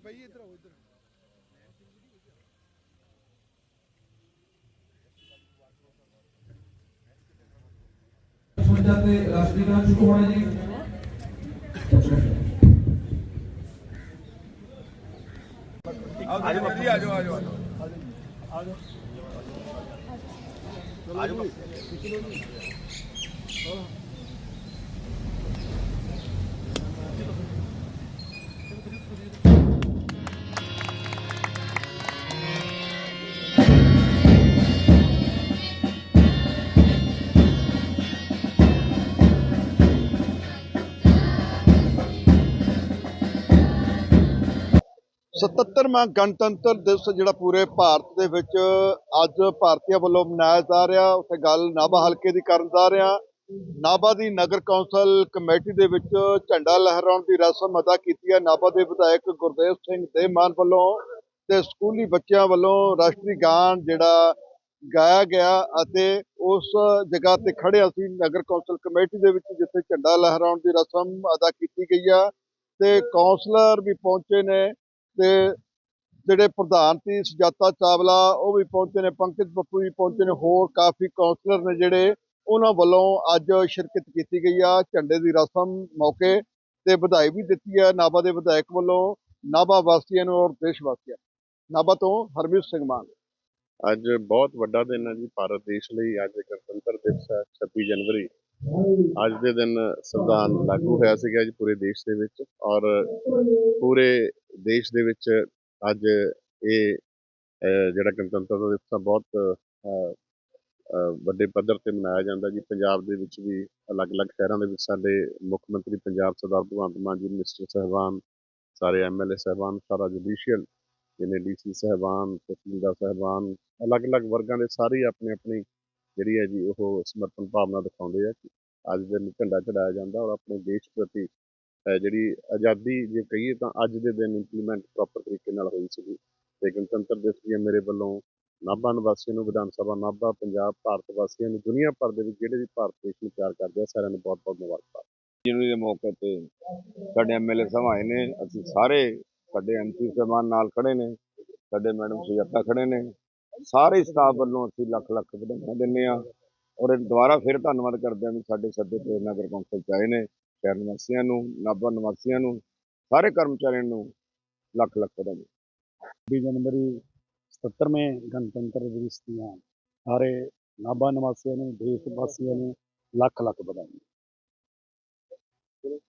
ਬਈ ਇੱਧਰ ਆਓ ਇੱਧਰ ਸੁਣਜਾ ਤੇ ਰਾਸ਼ਟਰੀ ਗਾਨ ਸ਼ੁਰੂ ਹੋਣਾ ਜੀ ਆਜੋ ਜੀ ਆਜੋ ਆਜੋ ਆਜੋ ਸਤੱਤਰਵਾਂ ਗਣਤੰਤਰ ਦਿਵਸ ਜਿਹੜਾ ਪੂਰੇ ਭਾਰਤ ਦੇ ਵਿੱਚ ਅੱਜ ਭਾਰਤੀਆਂ ਵੱਲੋਂ ਮਨਾਇਆ ਜਾ ਰਿਹਾ, ਉੱਥੇ ਗੱਲ ਨਾਭਾ ਹਲਕੇ ਦੀ ਕਰਨ ਜਾ ਰਿਹਾ। ਨਾਭਾ ਦੀ ਨਗਰ ਕੌਂਸਲ ਕਮੇਟੀ ਦੇ ਵਿੱਚ ਝੰਡਾ ਲਹਿਰਾਉਣ ਦੀ ਰਸਮ ਅਦਾ ਕੀਤੀ ਹੈ। ਨਾਭਾ ਦੇ ਵਿਧਾਇਕ ਗੁਰਦੇਵ ਸਿੰਘ ਦੇਮਾਨ ਵੱਲੋਂ ਤੇ ਸਕੂਲੀ ਬੱਚਿਆਂ ਵੱਲੋਂ ਰਾਸ਼ਟਰੀ ਗਾਨ ਜਿਹੜਾ ਗਾਇਆ ਗਿਆ ਅਤੇ ਉਸ ਜਗ੍ਹਾ ਤੇ ਖੜੇ ਅਸੀਂ ਨਗਰ ਕੌਂਸਲ ਕਮੇਟੀ ਦੇ ਵਿੱਚ, ਜਿੱਥੇ ਝੰਡਾ ਲਹਿਰਾਉਣ ਦੀ ਰਸਮ ਅਦਾ ਕੀਤੀ ਗਈ ਆ। ਤੇ ਕੌਂਸਲਰ ਵੀ ਪਹੁੰਚੇ ਨੇ। ਤੇ ਜਿਹੜੇ ਪ੍ਰਧਾਨ ਸੀ, ਸੁਜਾਤਾ ਚਾਵਲਾ, ਉਹ ਵੀ ਪਹੁੰਚੇ ਨੇ, ਪੰਕਜ ਪੱਪੂ ਵੀ ਪਹੁੰਚੇ ਨੇ, ਹੋਰ ਕਾਫੀ ਕਾਉਂਸਲਰ ਨੇ ਜਿਹੜੇ, ਉਹਨਾਂ ਵੱਲੋਂ ਅੱਜ ਸ਼ਿਰਕਤ ਕੀਤੀ ਗਈ ਆ, ਝੰਡੇ ਦੀ ਰਸਮ ਮੌਕੇ ਤੇ ਵਧਾਈ ਵੀ ਦਿੱਤੀ ਹੈ ਨਾਭਾ ਦੇ ਵਿਧਾਇਕ ਵੱਲੋਂ, ਨਾਭਾ ਵਾਸੀਆਂ ਨੂੰ ਔਰ ਦੇਸ਼ ਵਾਸੀਆਂ ਨਾਭਾ ਤੋਂ ਹਰਮੀਤ ਸਿੰਘ ਮਾਨ। ਅੱਜ ਬਹੁਤ ਵੱਡਾ ਦਿਨ ਹੈ ਜੀ, ਭਾਰਤ ਦੇਸ਼ ਲਈ, ਅੱਜ ਗਣਤੰਤਰ ਦਿਵਸ ਹੈ 26 ਜਨਵਰੀ। ਅੱਜ ਦੇ ਦਿਨ ਸੰਵਿਧਾਨ ਲਾਗੂ ਹੋਇਆ ਸੀਗਾ ਜੀ, ਪੂਰੇ ਦੇਸ਼ ਦੇ ਵਿੱਚ, ਔਰ ਪੂਰੇ ਦੇਸ਼ ਦੇ ਵਿੱਚ ਅੱਜ ਇਹ ਜਿਹੜਾ ਗਣਤੰਤਰ ਦਿਵਸ ਆ ਬਹੁਤ ਵੱਡੇ ਪੱਧਰ ਤੇ ਮਨਾਇਆ ਜਾਂਦਾ ਜੀ। ਪੰਜਾਬ ਦੇ ਵਿੱਚ ਵੀ ਅਲੱਗ-ਅਲੱਗ ਸ਼ਹਿਰਾਂ ਦੇ ਵਿੱਚ ਸਾਡੇ ਮੁੱਖ ਮੰਤਰੀ ਪੰਜਾਬ ਸਰਦਾਰ ਭਗਵੰਤ ਮਾਨ ਜੀ ਮਿਨਿਸਟਰ ਸਾਹਿਬਾਨ, ਸਾਰੇ ਐਮਐਲਏ ਸਾਹਿਬਾਨ, ਸਾਰਾ ਜੁਡੀਸ਼ੀਅਲ ਜਿਨੇ ਡੀਸੀ ਸਾਹਿਬਾਨ, ਤਹਿਸੀਲਦਾਰ ਸਾਹਿਬਾਨ, ਅਲੱਗ-ਅਲੱਗ ਵਰਗਾਂ ਦੇ ਸਾਰੇ ਆਪਣੀ ਆਪਣੀ ਜਿਹੜੀ ਹੈ ਜੀ ਉਹ ਸਮਰਪਣ ਭਾਵਨਾ ਦਿਖਾਉਂਦੇ ਆ ਅੱਜ ਦੇ ਦਿਨ ਝੰਡਾ ਚੜਾਇਆ ਜਾਂਦਾ ਔਰ ਆਪਣੇ ਦੇਸ਼ ਪ੍ਰਤੀ ਜਿਹੜੀ ਆਜ਼ਾਦੀ ਜੇ ਕਹੀਏ ਤਾਂ ਅੱਜ ਦੇ ਦਿਨ ਇੰਪਲੀਮੈਂਟ ਪ੍ਰੋਪਰ ਤਰੀਕੇ ਨਾਲ ਹੋਈ ਸੀਗੀ। ਤੇ ਗਣਤੰਤਰ ਦਿਵਸ ਦੀਆਂ ਮੇਰੇ ਵੱਲੋਂ ਨਾਭਾ ਨਿਵਾਸੀਆਂ ਨੂੰ, ਵਿਧਾਨ ਸਭਾ ਨਾਭਾ, ਪੰਜਾਬ, ਭਾਰਤ ਵਾਸੀਆਂ ਨੂੰ, ਦੁਨੀਆ ਭਰ ਦੇ ਵਿੱਚ ਜਿਹੜੇ ਵੀ ਭਾਰਤ ਦੇਸ਼ ਨੂੰ ਪਿਆਰ ਕਰਦੇ ਆ, ਸਾਰਿਆਂ ਨੂੰ ਬਹੁਤ-ਬਹੁਤ ਮੁਬਾਰਕਾਂ ਜਨਵਰੀ ਦੇ ਮੌਕੇ ਤੇ ਸਾਡੇ ਐਮਐਲਏ ਸਾਹਿਬ ਆਏ ਨੇ, ਅਸੀਂ ਸਾਰੇ ਸਾਡੇ ਐਮਪੀ ਸਾਹਿਬਾਨ ਨਾਲ ਖੜੇ ਨੇ, ਸਾਡੇ ਮੈਡਮ ਸੁਜਾਤਾ ਖੜੇ ਨੇ, ਸਾਰੇ ਸਟਾਫ ਵੱਲੋਂ ਅਸੀਂ ਲੱਖ ਲੱਖ ਵਧਾਈਆਂ ਦਿੰਦੇ ਆ ਔਰ ਦੁਬਾਰਾ ਫਿਰ ਧੰਨਵਾਦ ਕਰਦੇ ਹਾਂ ਵੀ ਸਾਡੇ ਸੱਦੇ ਤੇ ਨਗਰ ਕੌਂਸਲ ਚ ਆਏ ਨੇ। ਸ਼ਹਿਰ ਨਿਵਾਸੀਆਂ ਨੂੰ, ਨਾਭਾ ਨਿਵਾਸੀਆਂ ਨੂੰ, ਸਾਰੇ ਕਰਮਚਾਰੀਆਂ ਨੂੰ ਲੱਖ ਲੱਖ ਵਧਾਈਆਂ। 26 ਜਨਵਰੀ 77ਵੇਂ ਗਣਤੰਤਰ ਦਿਵਸ ਦੀਆਂ ਸਾਰੇ ਨਾਭਾ ਨਿਵਾਸੀਆਂ ਨੂੰ, ਦੇਸ਼ ਵਾਸੀਆਂ ਨੂੰ ਲੱਖ ਲੱਖ ਵਧਾਈਆਂ।